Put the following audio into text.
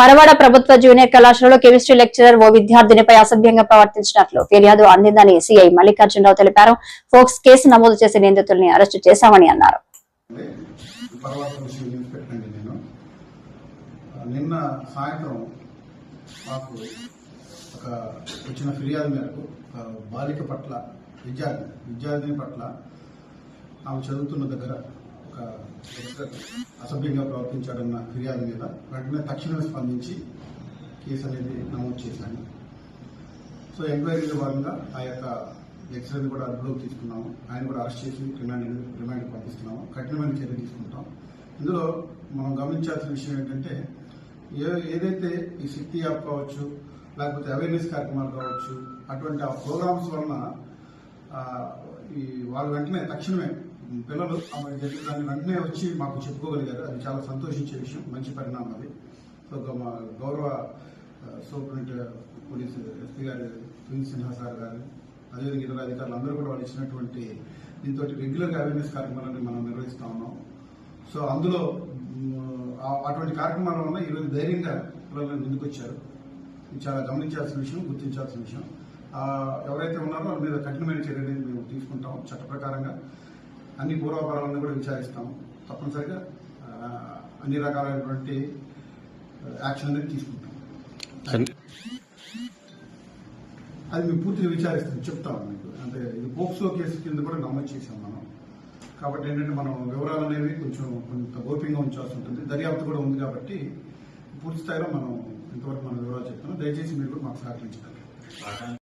పరవాడ ప్రభుత్వ జూనియర్ కళాశాలలో chemistry lecturer ఓ విద్యార్థినిపై అసభ్యంగా ప్రవర్తించినట్లు ఫిర్యాదు అందిందని సిఐ మల్లికార్జునరావు తెలిపారు. ఫోక్స్ కేసు నమోదు చేసి నిందితుల్ని అరెస్టు చేశామని అన్నారు. నిన్న సాయంత్రం మాకు ఒక వచ్చిన ఫిర్యాదు మేరకు ఒక బాలిక పట్ల విద్యార్థి విద్యార్థిని పట్ల ఆమె చదువుతున్న దగ్గర ఒక లెక్చరర్ అసభ్యంగా ప్రవర్తించాడన్న ఫిర్యాదు మీద వెంటనే తక్షణమే స్పందించి కేసు అనేది నమోదు చేశాను సో ఎంక్వైరీలో భాగంగా ఆ యొక్క లెక్చరర్ని కూడా అదుపులోకి తీసుకున్నాము. ఆయన కూడా అరెస్ట్ చేసి రిమాండ్ రిమాండ్ పంపిస్తున్నాము. కఠినమైన చర్య తీసుకుంటాం. ఇందులో మనం గమనించాల్సిన విషయం ఏంటంటే ఏ ఏదైతే ఈ శక్తి యాప్ కావచ్చు లేకపోతే అవేర్నెస్ కార్యక్రమాలు కావచ్చు అటువంటి ఆ ప్రోగ్రామ్స్ వలన ఈ వాళ్ళు వెంటనే తక్షణమే పిల్లలు ఆమె జరిగిన దాన్ని వెంటనే వచ్చి మాకు చెప్పుకోగలిగారు. అది చాలా సంతోషించే విషయం మంచి పరిణామం అది. సో మా గౌరవ సూపరింటెండెంట్ పోలీస్ ఎస్పీ గారు సునీల్ సిన్హా సార్ గారు అదేవిధంగా ఇతర అధికారులు అందరూ కూడా వాళ్ళు ఇచ్చినటువంటి దీంతో రెగ్యులర్గా అవేర్నెస్ కార్యక్రమాలను మనం నిర్వహిస్తా ఉన్నాం. సో అందులో అటువంటి కార్యక్రమాల వల్ల ఈరోజు ధైర్యంగా పిల్లలు ముందుకొచ్చారు. చాలా గమనించాల్సిన విషయం గుర్తించాల్సిన విషయం. ఎవరైతే ఉన్నారో వాళ్ళ మీద కఠినమైన చర్యలు మేము తీసుకుంటాం చట్ట ప్రకారంగా. అన్ని పూర్వాపరాలను కూడా విచారిస్తాం. తప్పనిసరిగా అన్ని రకాలైనటువంటి యాక్షన్ అనేది తీసుకుంటాం. అది మేము పూర్తిగా విచారిస్తాం చెప్తాం మీకు. అంటే ఇది పోక్సో కేసు కింద కూడా నమోదు చేసాం మనం. కాబట్టి ఏంటంటే మనం వివరాలు అనేవి కొంచెం కొంత గోప్యంగా ఉంచాల్సి ఉంటుంది. దర్యాప్తు కూడా ఉంది కాబట్టి పూర్తి స్థాయిలో మనం ఇంతవరకు మనం వివరాలు చెప్తాం దయచేసి మీరు కూడా మాకు సహకరించాలి